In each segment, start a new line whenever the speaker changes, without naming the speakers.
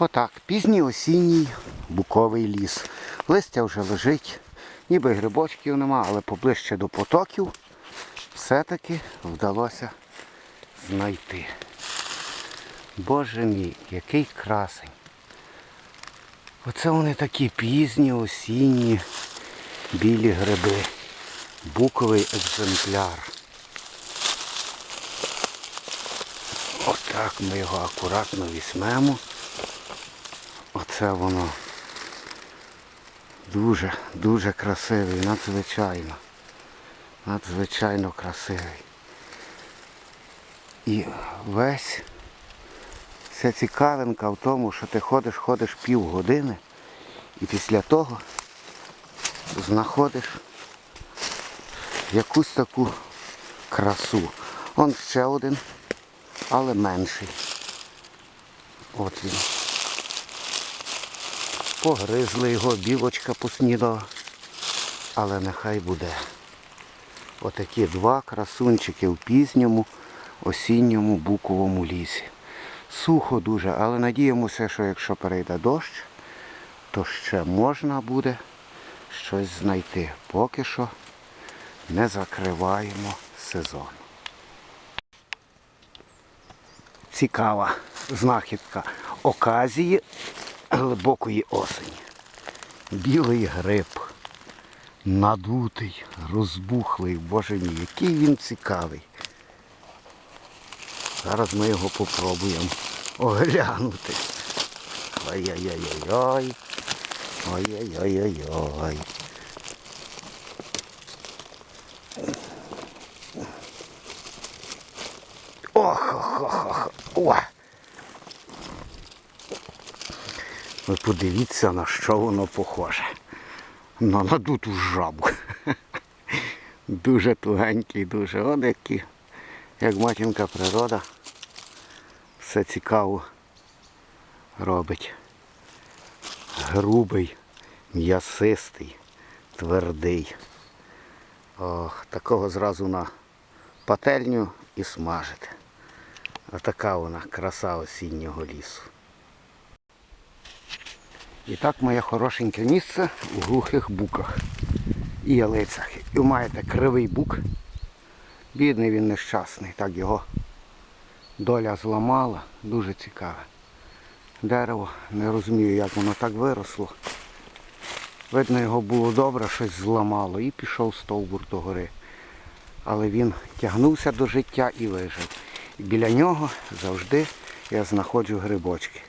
Отак, пізній осінній буковий ліс. Листя вже лежить, ніби грибочків нема, але поближче до потоків все-таки вдалося знайти. Боже мій, який красень. Оце вони такі пізні, осінні, білі гриби. Буковий екземпляр. Отак ми його акуратно візьмемо. Оце воно дуже, дуже красивий, надзвичайно. Надзвичайно красивий. І весь вся цікавинка в тому, що ти ходиш, ходиш півгодини і після того знаходиш якусь таку красу. Он ще один, але менший. От він. Погризли його, білочка поснідала. Але нехай буде. Отакі два красунчики в пізньому осінньому буковому лісі. Сухо дуже, але надіємося, що якщо перейде дощ, то ще можна буде щось знайти. Поки що не закриваємо сезон. Цікава знахідка оказії глибокої осені. Білий гриб. Надутий, розбухлий, боже мій, який він цікавий. Зараз ми його попробуємо оглянути. Ой-ой-ой-ой. Ой-ой-ой-ой-ой. Ох-ох-ох-ох. Ви подивіться, на що воно похоже. На надуту жабу. Дуже тугенький, дуже. От як матінка природа, все цікаво робить. Грубий, м'ясистий, твердий. Ох, такого зразу на пательню і смажити. Отака вона краса осіннього лісу. І так моє хорошеньке місце у глухих буках і ялицях. І ви маєте кривий бук. Бідний він нещасний, так його доля зламала. Дуже цікаве. Дерево, не розумію, як воно так виросло. Видно, його було добре, щось зламало і пішов стовбур до гори. Але він тягнувся до життя і вижив. І біля нього завжди я знаходжу грибочки.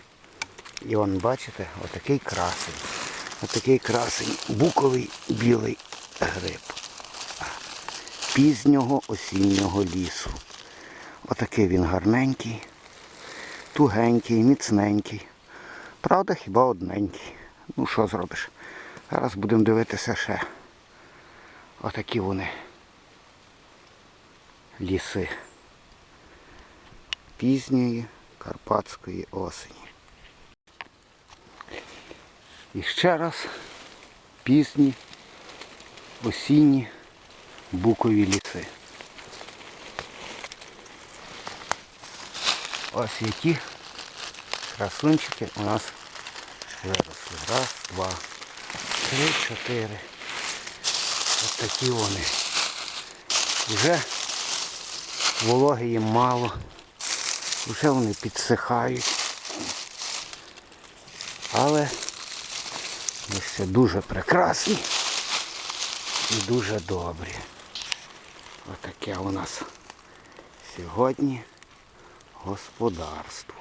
І он, бачите, отакий красень. Отакий красень, буковий білий гриб. Пізнього осіннього лісу. Отакий він гарненький, тугенький, міцненький. Правда, хіба одненький. Ну що зробиш? Зараз будемо дивитися ще. Отакі вони ліси пізньої карпатської осені. І ще раз пізні осінні букові ліси. Ось які красунчики у нас виросли. Раз, два, три, чотири. Ось такі вони. Вже вологи їм мало. Вже вони підсихають. Але вони ще дуже прекрасні і дуже добрі. Отаке у нас сьогодні господарство.